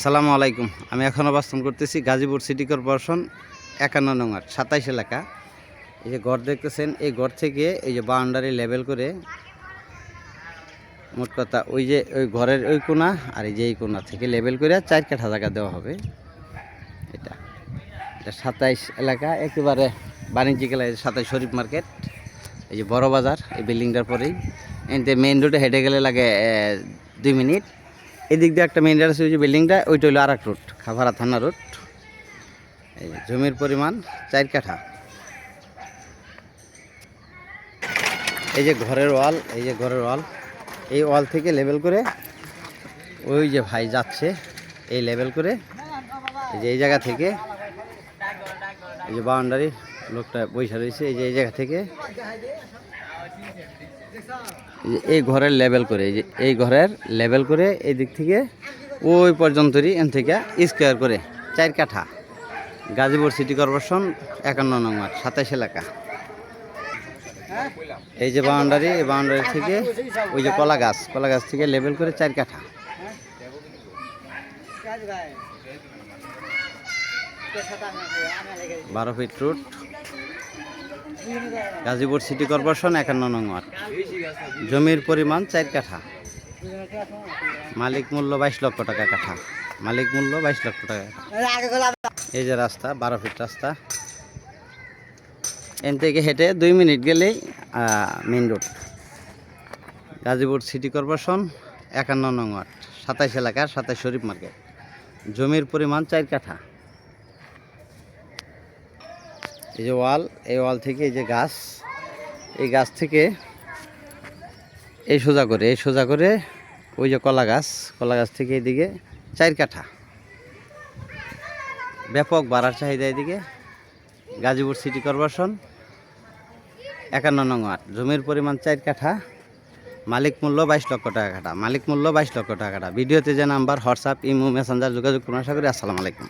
আসসালামু আলাইকুম। আমি এখন অবস্থান করতেছি গাজীপুর সিটি কর্পোরেশন একান্ন নঙ্গার সাতাইশ এলাকা। এই যে ঘর দেখতেছেন, এই ঘর থেকে এই যে বাউন্ডারি লেভেল করে মোট কথা ওই যে ওই ঘরের ওই কোনা আর এই যে এই কোনা থেকে লেভেল করে চার কাঠা জায়গা দেওয়া হবে। এটা এটা সাতাইশ এলাকা, একেবারে বাণিজ্যিক এলাকা সাতাইশ শরীফ মার্কেট। এই যে বড় বাজার, এই বিল্ডিংটার পরেই। এনতে মেইন রোডে হেঁটে গেলে লাগে দুই মিনিট। এদিক দিয়ে একটা মেইন রোড আছে, ওই যে বিল্ডিংটা ওইটা হলো আর এক রুট খাভাড়া থানা রুট এই জমির পরিমাণ চার কাঠা। এই যে ঘরের ওয়াল, এই যে ঘরের ওয়াল, এই ওয়াল থেকে লেভেল করে ওই যে ভাই যাচ্ছে, এই লেভেল করে এই যে এই জায়গা থেকে এই যে বাউন্ডারি লোকটা বৈশা রয়েছে, এই যে এই জায়গা থেকে এই ঘরের লেভেল করে, এই যে এই ঘরের লেভেল করে এই দিক থেকে ওই পর্যন্তই এন থেকে স্কোয়ার করে, চার কাঠা, গাজীপুর সিটি কর্পোরেশন একান্ন নম্বর সাতাশ এলাকা। এই যে বাউন্ডারি এই বাউন্ডারি থেকে ওই যে কলা গাছ কলা গাছ থেকে লেভেল করে চার কাঠা। বারো feet route Gazipur city corporation, একান্ন নম্বর জমির পরিমাণ চার কাঠা। মালিক মূল্য বাইশ লক্ষ টাকা কাঠা। মালিক মূল্য বাইশ লক্ষ টাকা এই যে রাস্তা, বারো ফিট রাস্তা। এন থেকে হেঁটে দুই মিনিট গেলেই main road. Gazipur city corporation, একান্ন নং ওয়ার্ড, সাতাইশ এলাকার সাতাইশ শরীফ মার্কেট। জমির পরিমাণ চার কাঠা। এই যে ওয়াল, এই ওয়াল থেকে এই যে গাছ, এই গাছ থেকে এই সোজা করে, এই সোজা করে ওই যে কলা গাছ কলা গাছ থেকে এইদিকে চার কাঠা। ব্যাপক বাড়ার চাহিদা এদিকে। গাজীপুর সিটি কর্পোরেশন একান্ন নং ওয়ার্ড। জমির পরিমাণ চার কাঠা, মালিক মূল্য বাইশ লক্ষ টাকা কাটা মালিক মূল্য বাইশ লক্ষ টাকা কাটা ভিডিওতে যে নাম্বার, হোয়াটসঅ্যাপ, ইমো, মেসেঞ্জার যোগাযোগ করুন। আশা করি আসসালামু আলাইকুম।